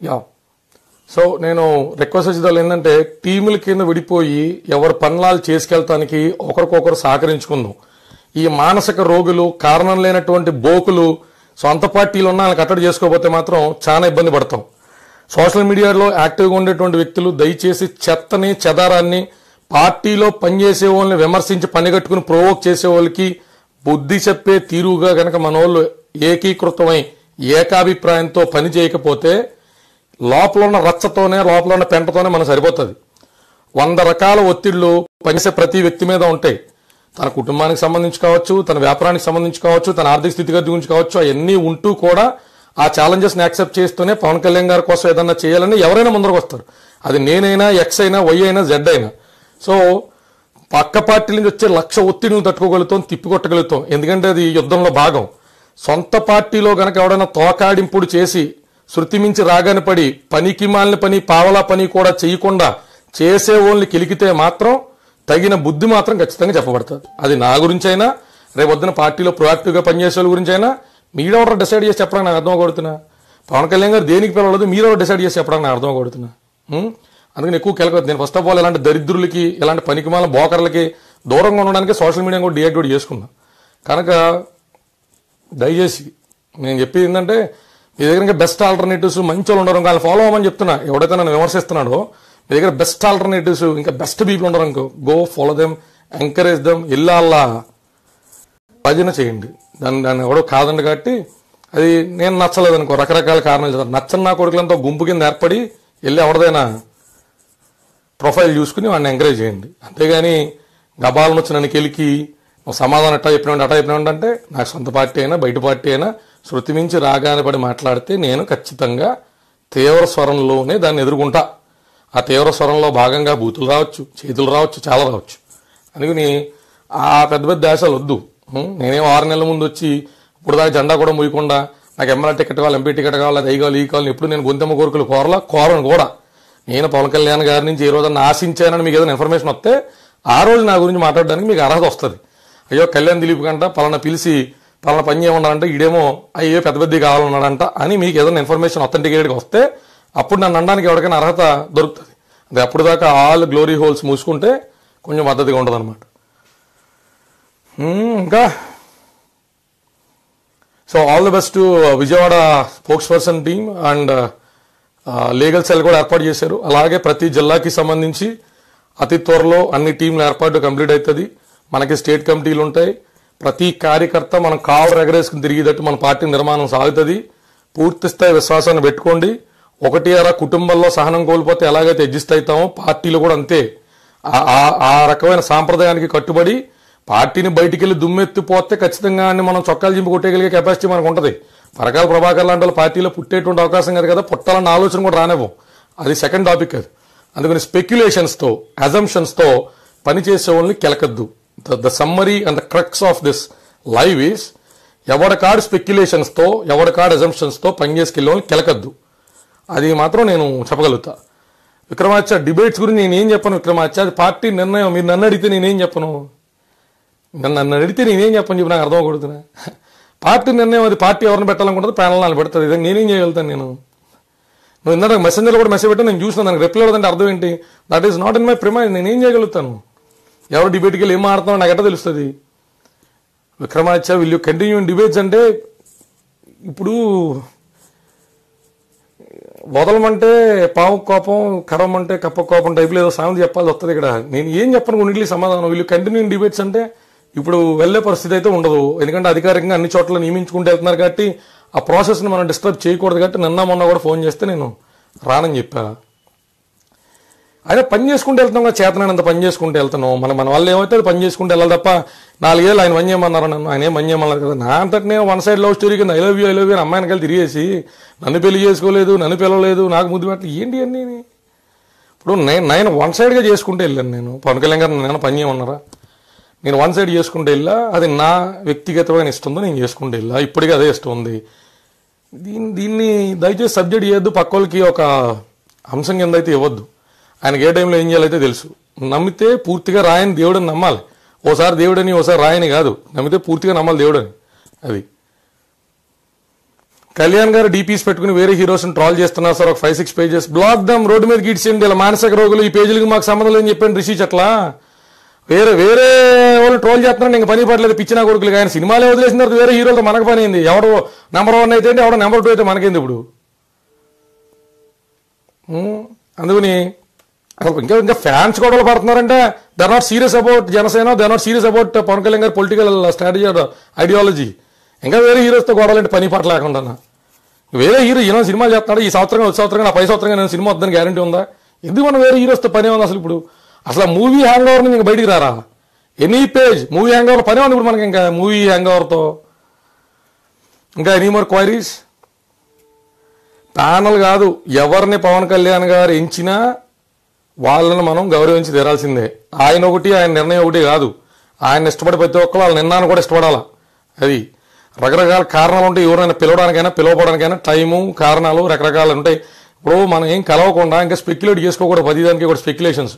Yeah. So నేను request వచ్చేదాళ్ళు ఏంటంటే టీముల కింద విడిపోయి ఎవరి పనులాలు చేసుకెళ్తానికి ఒకరికొకరు సహకరించుకుందాం. ఈ మానసిక రోగులు కారణం లేనటువంటి బోకులు సొంత పార్టీలు ఉన్న వాళ్ళకి కట్టడి చేసుకోకపోతే మాత్రం చాలా ఇబ్బంది పడతాం. సోషల్ మీడియాలో యాక్టివ్గా ఉండేటువంటి వ్యక్తులు దయచేసి చెత్తని చెదారాన్ని పార్టీలో పనిచేసే వాళ్ళని విమర్శించి పనిగట్టుకుని ప్రోవోక్ చేసే వాళ్ళకి బుద్ధి చెప్పే తీరుగా గనక మన వాళ్ళు ఏకీకృతమై ఏకాభిప్రాయంతో పని చేయకపోతే లోపల ఉన్న రచ్చతోనే లోపల ఉన్న పెంటతోనే మనం సరిపోతుంది. వంద రకాల ఒత్తిళ్ళు పనిచేసే ప్రతి వ్యక్తి మీద ఉంటాయి తన కుటుంబానికి సంబంధించి కావచ్చు తన వ్యాపారానికి సంబంధించి కావచ్చు తన ఆర్థిక స్థితిగతి గురించి కావచ్చు అవన్నీ ఉంటూ కూడా ఆ ఛాలెంజెస్ని యాక్సెప్ట్ చేస్తూనే పవన్ కళ్యాణ్ గారి కోసం ఏదన్నా చేయాలని ఎవరైనా ముందరకు వస్తారు. అది నేనైనా ఎక్స్ అయినా వై అయినా జెడ్ అయినా. సో పక్క పార్టీ నుంచి వచ్చే లక్ష ఒత్తిడిని తట్టుకోగలుగుతాం తిప్పికొట్టగలుగుతాం ఎందుకంటే అది యుద్ధంలో భాగం. సొంత పార్టీలో గనక ఎవడైనా తోకాడింపుడు చేసి శృతి మించి రాగాని పడి పనికి మాలిన పని పావలా పని కూడా చేయకుండా చేసే ఓన్లు కిలికితే మాత్రం తగిన బుద్ధి మాత్రం ఖచ్చితంగా చెప్పబడుతుంది. అది నా గురించి అయినా రేపు పార్టీలో ప్రొయాక్టివ్గా పనిచేసే వాళ్ళ గురించి అయినా మీరెవరో డిసైడ్ చేసి చెప్పడానికి నాకు అర్థం కొడుతున్నా పవన్ కళ్యాణ్ గారు దేనికి పిలవలేదు మీరెవరో డిసైడ్ చేసి చెప్పడానికి నాకు అర్థం కొడుతున్నా అందుకని ఎక్కువ కెలకొద్దు నేను ఫస్ట్ ఆఫ్ ఆల్ ఇలాంటి దరిద్రులకి ఇలాంటి పనికిమాల బోకర్లకి దూరంగా ఉండడానికి సోషల్ మీడియా కూడా డియాక్టివేట్ చేసుకున్నా. కనుక దయచేసి నేను చెప్పేది ఏంటంటే మీ దగ్గర ఇంకా బెస్ట్ ఆల్టర్నేటివ్స్ మంచి వాళ్ళు ఉండరు వాళ్ళు ఫాలో అవ్వమని చెప్తున్నా. ఎవడైతే నన్ను విమర్శిస్తున్నాడో. మీ దగ్గర బెస్ట్ ఆల్టర్నేటివ్స్ ఇంకా బెస్ట్ పీపుల్ ఉండరు అనుకో go follow them encourage them ఇల్లా భజన చేయండి. దాన్ని దాన్ని ఎవడో కాదండి కాబట్టి అది నేను నచ్చలేదు అనుకో. రకరకాల కారణాలు చెప్తాను నచ్చని నా కొడుకులంతా గుంపు కింద ఏర్పడి వెళ్ళి ఎవరిదైనా ప్రొఫైల్ చూసుకుని వాడిని ఎంకరేజ్ చేయండి. అంతేగాని గబాలను వచ్చి నన్ను కెలికి సమాధానం ఎట్టా చెప్పినాడు అట్టా చెప్పినాడు అంటే నాకు సొంత పార్టీ అయినా బయట పార్టీ అయినా శృతి మించి రాగానే పడి మాట్లాడితే నేను ఖచ్చితంగా తీవ్ర స్వరంలోనే దాన్ని ఎదుర్కొంటా. ఆ తీవ్ర స్వరంలో భాగంగా బూతులు రావచ్చు చేతులు రావచ్చు చాలా రావచ్చు. అందుకని ఆ పెద్ద పెద్ద దేశాలు వద్దు. నేనేం ఆరు నెలల ముందు వచ్చి ఇప్పుడు దాకా జెండా కూడా మూయకుండా నాకు ఎమ్మెల్యే టికెట్ కావాలి ఎంపీ టికెట్ కావాలి అది కావాలి ఈ కావాలి ఎప్పుడు నేను గొంతెమ్మ కోరికలు కోరలా? కోరను కూడా. నేను పవన్ కళ్యాణ్ గారి నుంచి ఏ రోజున ఆశించానని మీకు ఏదైనా ఇన్ఫర్మేషన్ వస్తే ఆ రోజు నా గురించి మాట్లాడడానికి మీకు అర్హత వస్తుంది. అయ్యో కళ్యాణ్ దిలీప్ కంట పలానా పిలిచి పలానా పని చేయమన్నాడంటే ఈడేమో అయ్యో పెద్ద పెద్ద కావాలన్నాడంట అని మీకు ఏదైనా ఇన్ఫర్మేషన్ అథెంటికేట్గా వస్తే అప్పుడు నన్ను అనడానికి ఎవరికైనా అర్హత దొరుకుతుంది. అది అప్పుడు దాకా ఆల్ గ్లోరీ హోల్స్ మూసుకుంటే కొంచెం మద్దతుగా ఉంటుంది అనమాట ఇంకా? So all the best Vijayawada spokesperson team and legal cell కూడా ఏర్పాటు చేశారు. అలాగే ప్రతి జిల్లాకి సంబంధించి అతి త్వరలో అన్ని టీంల ఏర్పాటు కంప్లీట్ అవుతుంది. మనకి స్టేట్ కమిటీలు ఉంటాయి. ప్రతి కార్యకర్త మనం కాలు ఎగరేసుకుని తిరిగేటట్టు మన పార్టీ నిర్మాణం సాగుతుంది. పూర్తి స్థాయి విశ్వాసాన్ని పెట్టుకోండి. ఒకటి అలా కుటుంబంలో సహనం కోల్పోతే ఎలాగైతే అడ్జస్ట్ అవుతామో పార్టీలు కూడా అంతే. ఆ- ఆ- రకమైన సాంప్రదాయానికి కట్టుబడి పార్టీని బయటికి వెళ్ళి దుమ్మెత్తిపోతే ఖచ్చితంగా అన్ని మనం చొక్కాలు చింపి కొట్టేయగలిగే కెపాసిటీ మనకు ఉంటుంది. పరకాల ప్రభాకర్ లాంటి వాళ్ళు పార్టీలో పుట్టేటువంటి అవకాశం కాదు కదా పుట్టాలన్న ఆలోచన కూడా రానివ్వం. అది సెకండ్ టాపిక్ అది. అందుకని స్పెక్యులేషన్స్తో పనిచేసే వాళ్ళని కెలకద్దు. The the summary and the crux of this live is ఎవడ స్పెక్యులేషన్స్తో స్పెక్యులేషన్స్ అజంప్షన్స్తో ఎవడ పనిచేసుకెళ్ళే వాళ్ళని కెలకద్దు. అది మాత్రం నేను చెప్పగలుగుతా. విక్రమాచార్య డిబేట్స్ గురించి నేనేం చెప్పను విక్రమాచార్య పార్టీ నిర్ణయం. మీరు నన్ను అడిగితే నేనేం చెప్పను? నన్ను నన్ను అడిగితే నేనేం చెప్పను చెప్పి నాకు అర్థం కొడుతున్నా పార్టీ నిర్ణయం అది పార్టీ ఎవరిని పెట్టాలనుకుంటుంది ప్యానల్ నాలుగు పెడుతుంది ఇది నేనేం చేయగలుగుతాను నేను? నువ్వు ఇందాక మెసెంజర్లో కూడా మెసేజ్ పెట్టా నేను చూసిన దానికి రిప్లై అంటే అర్థం ఏంటి? That is not in my premise నేనేం చేయగలుగుతాను? ఎవరు డిబేట్కి వెళ్ళి ఏం ఆడుతున్నావు నాకు ఎట్లా తెలుస్తుంది? Vikramaditya will you continue debates అంటే ఇప్పుడు వదలమంటే పావు కోపం కరవమంటే కప్ప కోపం టైప్లో ఏదో సామెత చెప్పాలి వస్తుంది ఇక్కడ. నేను ఏం చెప్పను కొన్నింటికి సమాధానం. వీళ్ళు కంటిన్యూ డిబేట్స్ అంటే ఇప్పుడు వెళ్ళే పరిస్థితి అయితే ఉండదు. ఎందుకంటే అధికారికంగా అన్ని చోట్ల నియమించుకుంటూ వెళ్తున్నారు కాబట్టి ఆ ప్రాసెస్ని మనం డిస్టర్బ్ చేయకూడదు కాబట్టి నిన్న మొన్న కూడా ఫోన్ చేస్తే నేను రానని చెప్పా. అదే పని చేసుకుంటూ వెళ్తున్నాం కదా చేతనంత పని చేసుకుంటూ వెళ్తున్నాం. మన మన వాళ్ళు ఏమైతే అది పని చేసుకుంటూ వెళ్ళాలి తప్ప నాలుగేళ్ళు ఆయన పని చేయమన్నారు నన్ను. ఆయన ఏం పని చేయమన్నారు కదా. నా అంతటి నేను వన్ సైడ్ లవ్ స్టోరీ కింద I love you I love you అని అమ్మాయిని కలిసి తిరిగేసి నన్ను పెళ్ళి చేసుకోలేదు నన్ను పిలవలేదు నాకు ముద్దు పెట్టలేదు ఏంటి అన్నీ ఇప్పుడు నేను నేను వన్ సైడ్గా చేసుకుంటూ వెళ్ళాను నేను. పవన్ కళ్యాణ్ గారు నేను పని చేయమన్నారా? నేను వన్ సైడ్ చేసుకుంటూ వెళ్ళా అది నా వ్యక్తిగతమైన ఇష్టంతో నేను చేసుకుంటూ వెళ్ళా. ఇప్పటికీ అదే ఇష్టం ఉంది. దీన్ని దీన్ని దయచేసి సబ్జెక్ట్ చేయొద్దు. పక్క వాళ్ళకి ఒక అంశం కింద అయితే ఇవ్వద్దు. ఆయనకి ఏ టైంలో ఏం చేయాలైతే తెలుసు. నమ్మితే పూర్తిగా రాయని దేవుడని నమ్మాలి. ఓసారి దేవుడని ఓసారి రాయని కాదు. నమ్మితే పూర్తిగా నమ్మాలి దేవుడని. అది. కళ్యాణ్ గారు డీపీస్ పెట్టుకుని వేరే హీరోస్ని ట్రాల్ చేస్తున్నారు సార్. ఒక five six pages block them road మీద గీడ్చేయండి ఇలా మానసిక రోగులు ఈ పేజీలకి మాకు సంబంధం లేదని చెప్పాను రిషి అట్లా వేరే వేరే వాళ్ళు ట్రోల్ చేస్తున్నారు ఇంకా పని పడలేదు. పిచ్చిన కొడుకులు ఆయన సినిమాలే వదిలేసిన తర్వాత వేరే హీరోలతో మనకు పని అయింది. ఎవడో నెంబర్ వన్ అయితే ఎవడో నెంబర్ టూ అయితే మనకేంది ఇప్పుడు? అందుకని అసలు ఇంకా ఇంకా ఫ్యాన్స్ గొడవలు పడుతున్నారంటే they're not serious about Janasena they're not serious about Pawan Kalyan గారి పొలిటికల్ స్ట్రాటజీ ఐడియాలజీ ఇంకా వేరే హీరోస్తో గొడవలంటే పని పాట లేకుండా. వేరే హీరో ఈయన సినిమాలు చేస్తున్నాడు ఈ సంవత్సరం వచ్చే సంవత్సరం నా పై సంవత్సరం నేను సినిమా వద్దని గ్యారంటీ ఉందా? ఎందుకు మనం వేరే హీరోస్తో పని ఉంది అసలు ఇప్పుడు? అసలు మూవీ హ్యాంగ్ ఓవర్ ఇంకా బయటికి రారా? Any page movie hangover పని ఉంది ఇప్పుడు మనకి ఇంకా మూవీ హ్యాంగ్ ఓవర్తో ఇంకా ఎనీ మోర్ క్వైరీస్ ప్యానల్ కాదు ఎవరిని పవన్ కళ్యాణ్ గారు ఎంచినా వాళ్ళని మనం గౌరవించి తీరాల్సిందే. ఆయన ఒకటి ఆయన నిర్ణయం ఒకటి కాదు. ఆయన ఇష్టపడి ప్రతి ఒక్కరు వాళ్ళ నిర్ణయాన్ని కూడా ఇష్టపడాలా. అది రకరకాల కారణాలు ఉంటాయి. ఎవరైనా పిలవడానికైనా పిలవడానికైనా టైము కారణాలు రకరకాలు ఉంటాయి. ఇప్పుడు మనం ఏం కలవకుండా ఇంకా స్పెక్యులేట్ చేసుకోకూడదు. ప్రతిదానికి కూడా స్పెక్యులేషన్స్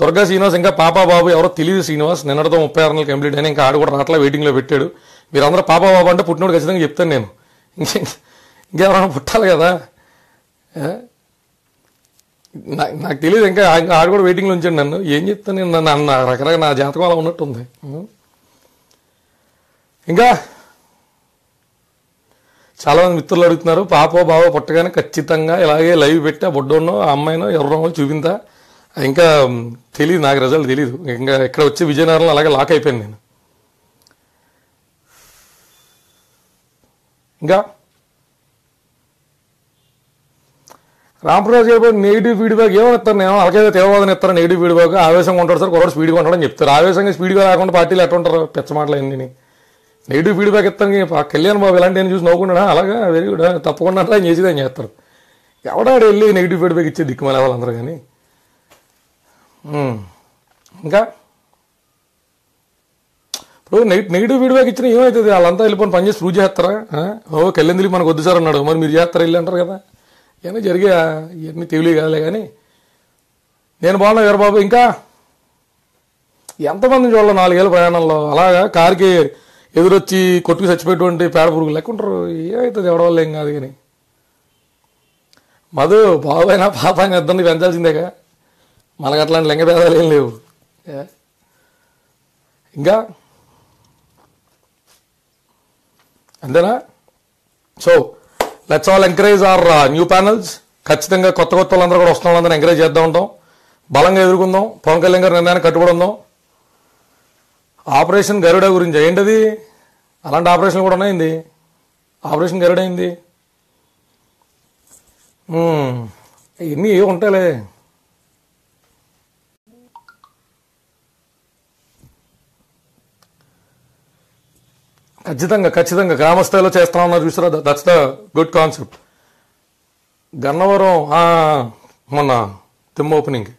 దుర్గా శ్రీనివాస్ ఇంకా పాపా బాబు ఎవరో తెలియదు శ్రీనివాస్. నిన్నటితో ముప్పై ఆరు నెలలు కంప్లీట్ అయినా ఇంకా ఆడు కూడా రాట్లా వెయిటింగ్లో పెట్టాడు. మీరందరూ పాపా బాబు అంటే పుట్టినోడు ఖచ్చితంగా చెప్తాను నేను. ఇంకే ఇంకెవరైనా పుట్టాలి కదా? నా- నాకు తెలియదు ఇంకా ఇంకా ఆడు కూడా వెయిటింగ్లో ఉంచాడు నన్ను. ఏం చెప్తాను నేను? నన్ను నా రకరకాల నా జాతకం అలా ఉన్నట్టుంది ఇంకా చాలామంది మిత్రులు అడుగుతున్నారు పాపో బావో పుట్టగానే ఖచ్చితంగా ఇలాగే లైవ్ పెట్టి ఆ బొడ్డోనో ఆ అమ్మాయినో ఎవరినో చూపిందా? ఇంకా తెలియదు నాకు రిజల్ట్ తెలియదు ఇంకా ఇక్కడ వచ్చి విజయనగరంలో అలాగే లాక్ అయిపోయాను నేను. ఇంకా రామప్రసాద్ గారు నెగిటివ్ ఫీడ్బ్యాక్ ఏమో ఇస్తారు? నేను అలాగే తీవ్రవాదం ఇస్తారు? నెగిటివ్ ఫీడ్బ్యాక్ ఆవేశంగా ఉంటారు సార్ కొరడు స్పీడ్గా ఉంటాడని చెప్తారు. ఆవేశంగా స్పీడ్గా రాకుండా పార్టీలు ఎట్లా ఉంటారు? పెచ్చ మాటలు అన్ని నెగిటివ్ ఫీడ్బ్యాక్ ఇస్తాను కళ్యాణ్ బాబు ఇలాంటి చూసి నవ్వుకుంటా అలాగా వెరీ గుడ్ తప్పకుండా అట్లా ఆయన చేసేది చేస్తారు. ఎవడాడు వెళ్ళి నెగిటివ్ ఫీడ్బ్యాక్ ఇచ్చే దిక్కుమాల వాళ్ళందరూ కానీ ఇంకా? ఇప్పుడు నెగి నెగిటివ్ ఫీడ్బ్యాక్ ఇచ్చినా ఏమవుతుంది వాళ్ళంతా వెళ్ళిపోయి పని చేసి ప్రూవ్ చేస్తారా? ఓ కళ్యాణ్ మనకు వద్దు సార్ అన్నాడు. మరి మీరు చేస్తారా? వెళ్ళి అంటారు కదా. ఇవన్నీ జరిగా ఇవన్నీ తెలియ కాదులే కానీ నేను బాగున్నా వీరబాబు ఇంకా? ఎంతమంది చూడాలి నాలుగేళ్ళ ప్రయాణంలో? అలాగా కారుకి ఎదురొచ్చి కొట్టుకు చచ్చిపోయేటువంటి పేడ పురుగులు లెక్కుంటారు ఏమవుతుంది ఎవడ వల్ల ఏం కాదు కానీ మధు బాబైనా పాప అయినా ఇద్దరిని పెంచాల్సిందేగా? మనకు అట్లాంటి లెంగ భేదాలు ఏం లేవు. ఏ? ఇంకా? అంతేనా? So let's all encourage our new panels ఖచ్చితంగా కొత్త కొత్త వాళ్ళందరూ కూడా వస్తున్న వాళ్ళందరూ ఎంకరేజ్ చేద్దాం ఉంటాం. బలంగా ఎదుర్కొందాం. పవన్ కళ్యాణ్ గారు నిర్ణయాన్ని కట్టుబడి ఉందాం ఆపరేషన్ గరుడ గురించి ఏంటది? అలాంటి ఆపరేషన్ కూడా ఉన్నాయింది ఆపరేషన్ గరుడ అయింది ఇవన్నీ ఉంటాయిలే. ఖచ్చితంగా ఖచ్చితంగా గ్రామస్థాయిలో చేస్తా ఉన్నారు చూసారా? That's the good concept Gannavaram మొన్న తిమ్మ ఓపెనింగ్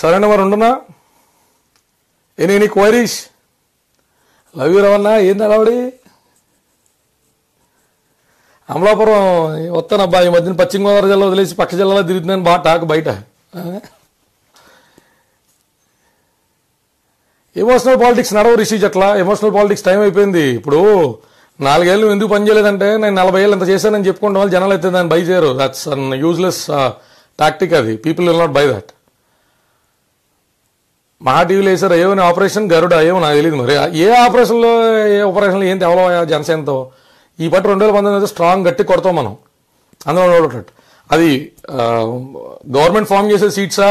సరైన వారు ఉండనా? Any any queries love you రవన్నా ఏంది అలవాడి? అమలాపురం వస్తానబ్బా ఈ మధ్యన పశ్చిమ గోదావరి జిల్లా వదిలేసి పక్క జిల్లాలో తిరుగుతున్నాను బాగా టాక్ బయట. ఎమోషనల్ పాలిటిక్స్ నడవ రిషీజ్ అట్లా ఎమోషనల్ పాలిటిక్స్ టైం అయిపోయింది. ఇప్పుడు నాలుగేళ్ళు ఎందుకు పనిచేయలేదంటే నేను నలభై ఏళ్ళు ఎంత చేశానని చెప్పుకోవడం వల్ల జనాలు అయితే దాన్ని బై చేయరు. దట్స్ అన్ యూజ్లెస్ టాక్టిక్ అది. People will not buy that Maha టీవీలో వేసారు ఏమని ఆపరేషన్ గరుడ ఏమో నాకు తెలియదు మరి. ఏ ఆపరేషన్లో ఏ ఆపరేషన్లో ఏం తెవలో జనసేనతో? ఈ పట్టు రెండు వేల పంతొమ్మిది స్ట్రాంగ్ గట్టి కొడతాం మనం. అందులో అది గవర్నమెంట్ ఫామ్ చేసే సీట్సా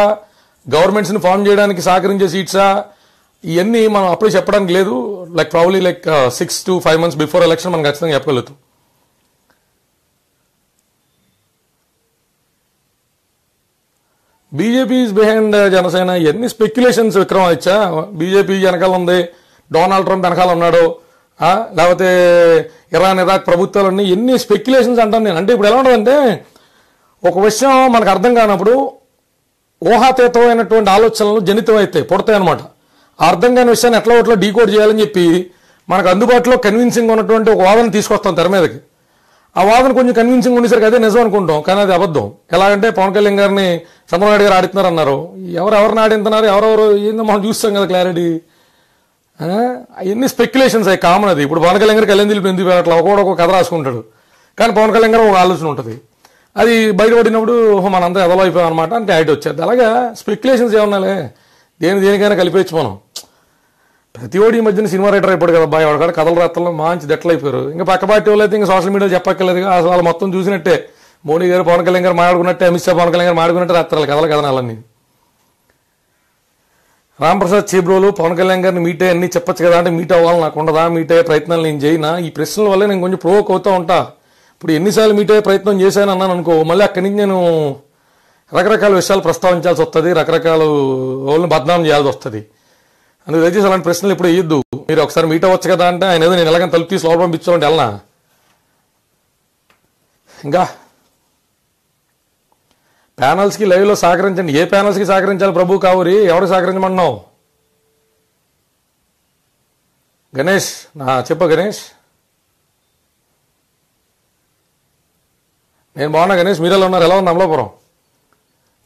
గవర్నమెంట్స్ని ఫామ్ చేయడానికి సహకరించే సీట్సా ఇవన్నీ మనం అప్పుడే చెప్పడానికి లేదు. Like probably like six to five months before election మనం ఖచ్చితంగా చెప్పగలుగుతాం. BJP behind uh, Janasena. ఎన్ని స్పెక్యులేషన్స్ విక్రమాదిత్య బీజేపీ వెనకాల ఉంది. డొనాల్డ్ ట్రంప్ వెనకాల ఉన్నాడు. లేకపోతే ఇరాన్ ఇరాక్ ప్రభుత్వాలన్నీ ఎన్ని స్పెక్యులేషన్స్ అంటాను నేను. అంటే ఇప్పుడు ఎలా ఉండదంటే ఒక విషయం మనకు అర్థం కానప్పుడు ఊహాతీతమైనటువంటి ఆలోచనలు జనితం అవుతాయి పుడతాయి అనమాట అర్థం కాని విషయాన్ని ఎట్లా ఒకట్లో డీకోడ్ చేయాలని చెప్పి మనకు అందుబాటులో కన్విన్సింగ్ ఉన్నటువంటి ఒక వాదన తీసుకొస్తాం తెర మీదకి. ఆ వాదన కొంచెం కన్విన్సింగ్ ఉండేసరికి అదే నిజం అనుకుంటాం కానీ అది అబద్ధం. ఎలాగంటే పవన్ కళ్యాణ్ గారిని చంద్రబాబు గారు ఆడిస్తున్నారు అన్నారు ఎవరు ఎవరిని ఆడింటున్నారు ఎవరెవరు ఏందో మనం చూస్తాం కదా క్లారిటీ అవన్నీ స్పెక్యులేషన్స్ అవి కామన్ అది. ఇప్పుడు పవన్ కళ్యాణ్ గారు కళ్యాణ్ దిలీప్ ఎందుకు అట్లా ఒకడు ఒక కథ రాసుకుంటాడు. కానీ పవన్ కళ్యాణ్ గారు ఒక ఆలోచన ఉంటుంది. అది బయటపడినప్పుడు మనంతా ఎదలో అయిపోయాం అనమాట అంటే హైట్ వచ్చేది. అలాగా స్పెక్యులేషన్స్ ఏమన్నాలే దేని దేనికైనా కలిపేయచ్చు మనం. ప్రతి ఓడి ఈ మధ్యన సినిమా రైటర్ అయిపోయాడు కదా బాయ్ వాడు కథల రాత్రలో మంచి దెట్లు అయిపోయారు. ఇంకా పక్క పార్టీ వాళ్ళు అయితే ఇంకా సోషల్ మీడియాలో చెప్పక్కర్లేదు. అసలు వాళ్ళు మొత్తం చూసినట్టే. మోడీ గారు పవన్ కళ్యాణ్ గారు మాట్లాడుకున్నట్టే అమిత్ షా పవన్ కళ్యాణ్ గారు మాట్లాడుకున్నట్టే రాత్రాలు కథల కథనాలన్నీ రాంప్రసాద్ చేబ్రోలు పవన్ కళ్యాణ్ గారిని మీట్ అయ్యి అన్ని చెప్పచ్చు కదా అంటే మీట్ అవ్వాలి నాకు ఉండదా? మీట్ అయ్యే ప్రయత్నాలు నేను చేయనా? ఈ ప్రశ్నల వల్ల నేను కొంచెం ప్రోవోక్ అవుతూ ఉంటా. ఇప్పుడు ఎన్నిసార్లు మీట్ అయ్యే ప్రయత్నం చేశాను అన్నాను అనుకో మళ్ళీ అక్కడి నుంచి నేను రకరకాల విషయాలు ప్రస్తావించాల్సి వస్తుంది రకరకాల వాళ్ళని బద్నామం చేయాల్సి వస్తుంది. అందుకు దయచేసి అలాంటి ప్రశ్నలు ఇప్పుడు వేయద్దు. మీరు ఒకసారి మీట్ అవ్వచ్చు కదా అంటే ఆయన ఏదో నేను ఎలాగని తలుపు తీసి లోపల పంపించాలంటే వెళ్ళనా? ఇంకా? ప్యానల్స్కి లైవ్లో సహకరించండి. ఏ ప్యానల్స్కి సహకరించాలి ప్రభు కావురి? ఎవరికి సహకరించమన్నావు గణేష్ నా చెప్పు గణేష్. నేను బాగున్నా గణేష్ మీరు ఎలా ఉన్నారు? ఎలా ఉంది అమలాపురం?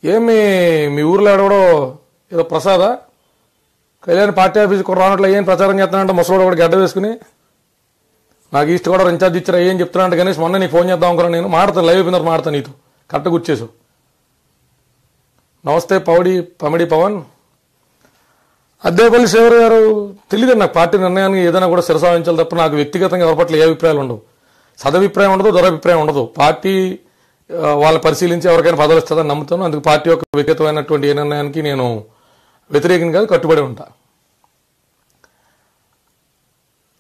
ఏమి మీ ఊర్లో ఎవడో ఏదో ప్రసాదా? కళ్యాణ్ పార్టీ ఆఫీస్ రానట్లు ఏం ప్రచారం చేస్తున్నాడంటే? ముసలోడు కూడా గడ్డ వేసుకుని నాకు ఈస్ట్ కూడా ఇన్ఛార్జ్ ఇచ్చారు ఏం చెప్తున్నాడు గణేష్? మొన్న నీకు ఫోన్ చేద్దాం అనుకున్నాను నేను. మాడతాను లైవ్ అయిపోయిన మాడతాను నీతో. కరెక్ట్గా గుర్చేసు నమస్తే పౌడి పమిడి పవన్. అద్దేపల్లి శివర్ గారు తెలియదు నాకు పార్టీ నిర్ణయానికి ఏదైనా కూడా శిరసావించాలి తప్ప నాకు వ్యక్తిగతంగా ఎవరి పట్ల ఏ అభిప్రాయాలు ఉండవు. సదభిప్రాయం ఉండదు దురభిప్రాయం ఉండదు. పార్టీ వాళ్ళని పరిశీలించి ఎవరికైనా పదవులు ఇస్తుందని నమ్ముతాను. అందుకు పార్టీ యొక్క విగతమైనటువంటి ఏ నిర్ణయానికి నేను వ్యతిరేకం కాదు కట్టుబడి ఉంటా.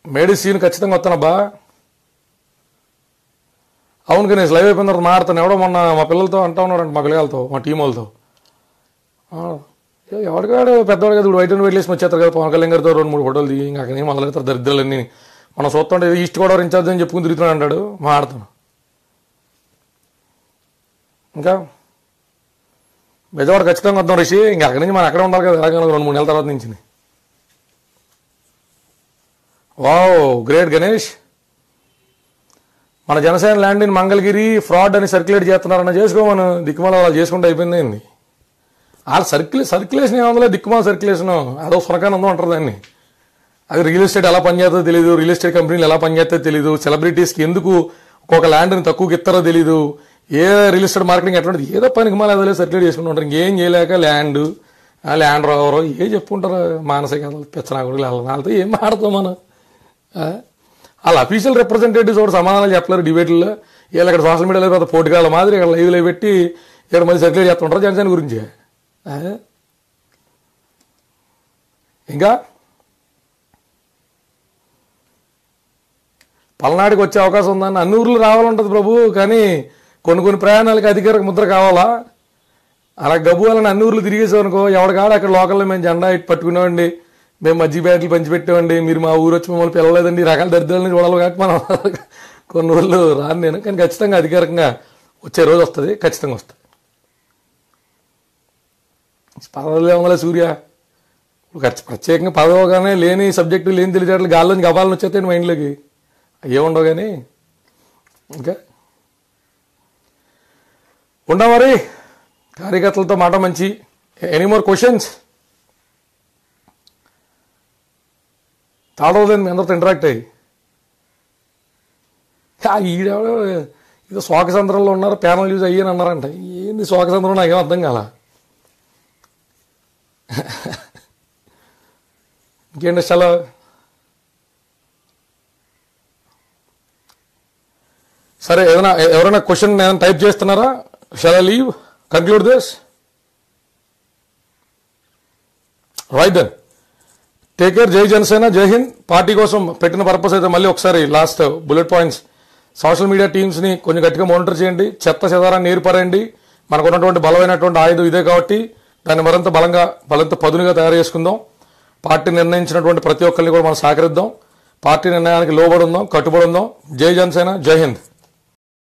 మెడిసిన్ సీన్ ఖచ్చితంగా వస్తానబ్బా. అవును గణేష్ లైవ్ అయిపోయిన తర్వాత మాడతాను ఎవడో మొన్న మా పిల్లలతో అంటా ఉన్నాడు మా పిల్లలతో మా టీం వాళ్ళతో. ఏ- ఎవరికాడు పెద్దవాడు కదా ఇప్పుడు వైట్ అండ్ వైట్ వేసి వచ్చేస్తారు కదా పవన్ కళ్యాణ్ గారితో రెండు మూడు ఫోటోలు దిగి ఇంకా అక్కడ మొదలెడతారు దరిద్రాలన్నీ. మనం చూస్తుంటే ఈస్ట్ గోదావరి ఇన్ఛార్జ్ అని చెప్పుకుని తిరుగుతున్నాడు అంటాడు మాడతాను ఇంకా? బెజవాడ ఖచ్చితంగా వద్దాం రిషి. ఇంకా అక్కడి నుంచి మనం అక్కడే ఉండాలి కదా ఎలాగైనా రెండు మూడు నెలల తర్వాత నుంచి వావ్ గ్రేట్ గణేష్. మన Janasena land in Mangalagiri fraud అని సర్క్యులేట్ చేస్తున్నారన్న చేసుకోమను. దిక్కుమాల వాళ్ళు చేసుకుంటే అయిపోయింది ఏంది? వాళ్ళ సర్క్యులే సర్క్యులేషన్ ఏముందో దిక్కుమాల సర్క్యులేషన్. అదో సునకానందం అంటారు దాన్ని. అది రియల్ ఎస్టేట్ ఎలా పనిచేస్తుందో తెలియదు రియల్ ఎస్టేట్ కంపెనీలు ఎలా పనిచేస్తుందో తెలియదు సెలబ్రిటీస్కి ఎందుకు ఒక్కొక్క ల్యాండ్ని తక్కువకి ఇస్తారో తెలియదు ఏ రియల్ ఎస్టేట్ మార్కెటింగ్ ఎట్లా ఉంటుంది ఏదో పనికి మళ్ళీ అదే సర్క్యులేట్ చేసుకుంటూ ఉంటారు. ఇంకేం చేయలేక ల్యాండ్ ఆ ల్యాండ్ రోవరు ఏ చెప్పుకుంటారు? మానసిక పెచ్చనాకుడికి కూడా వాళ్ళతో ఏం ఆడతాం మనం? వాళ్ళ అఫీషియల్ రిప్రజెంటేటివ్స్ ఒకటి సమాధానాలు చెప్పలేరు డిబేట్లో వీళ్ళు అక్కడ సోషల్ మీడియాలో పెద్ద పోటీగాళ్ళ మాదిరి ఇక్కడ లైవ్లో పెట్టి ఇక్కడ మళ్ళీ సర్క్యులేట్ చేస్తుంటారు జనసేన గురించి. ఇంకా? పల్నాడుకి వచ్చే అవకాశం ఉందని అన్ని ఊర్లు రావాలంటది ప్రభు కానీ కొన్ని కొన్ని ప్రయాణాలకి అధికారిక ముద్ర కావాలా? అలా గబ్బు వాళ్ళని అన్ని ఊర్లు తిరిగేసామనుకో అనుకో అక్కడ లోకల్లో మేము జెండా ఇటు మేము మజ్జి బ్యాట్లు పంచిపెట్టామండి మీరు మా ఊరు వచ్చి మమ్మల్ని పిల్లలేదండి రకాల దరిద్రాలని చూడాలి కాబట్టి మనం కొన్ని ఊళ్ళు రాను నేను. కానీ ఖచ్చితంగా అధికారికంగా వచ్చే రోజు వస్తుంది ఖచ్చితంగా వస్తుంది. పదవులు ఏమలే సూర్య. ఇప్పుడు ప్రత్యేకంగా పదవగానే లేని సబ్జెక్టు లేని తెలిసేట్లు గాల్లోంచి గబాలను వచ్చేస్తాయి మైండ్లోకి ఏముండవు కానీ. ఇంకా ఉండా మరి. కార్యకర్తలతో మాట మంచి. ఎనీ మోర్ క్వశ్చన్స్ తాడవలేదు మీ అందరితో ఇంటరాక్ట్ అయ్యి. ఆ, ఈడెవడో ఏదో శోకసంద్రంలో ఉన్నారు ప్యానల్ యూజ్ అయ్యని అన్నారంట. ఏంది శోకసంద్రం నాకేం అర్థం కాల. ఇంకేంటి చాలా సరే ఏదైనా ఎవరైనా క్వశ్చన్ ఏదైనా టైప్ చేస్తున్నారా? Shall leave conclude this right then take care జై జనసేన జై హింద్ పార్టీ కోసం పెట్టిన పర్పస్ అయితే మళ్ళీ ఒకసారి last bullet points social media టీమ్స్ని కొంచెం గట్టిగా మానిటర్ చేయండి చెత్త చెదారాన్ని ఏర్పరండి మనకు ఉన్నటువంటి బలమైనటువంటి ఆయుధం ఇదే కాబట్టి దాన్ని మరింత బలంగా మరింత పదునుగా తయారు చేసుకుందాం పార్టీ నిర్ణయించినటువంటి ప్రతి ఒక్కరిని కూడా మనం సహకరిద్దాం పార్టీ నిర్ణయానికి లోబడి ఉందాం కట్టుబడి ఉందాం జై జనసేన జై హింద్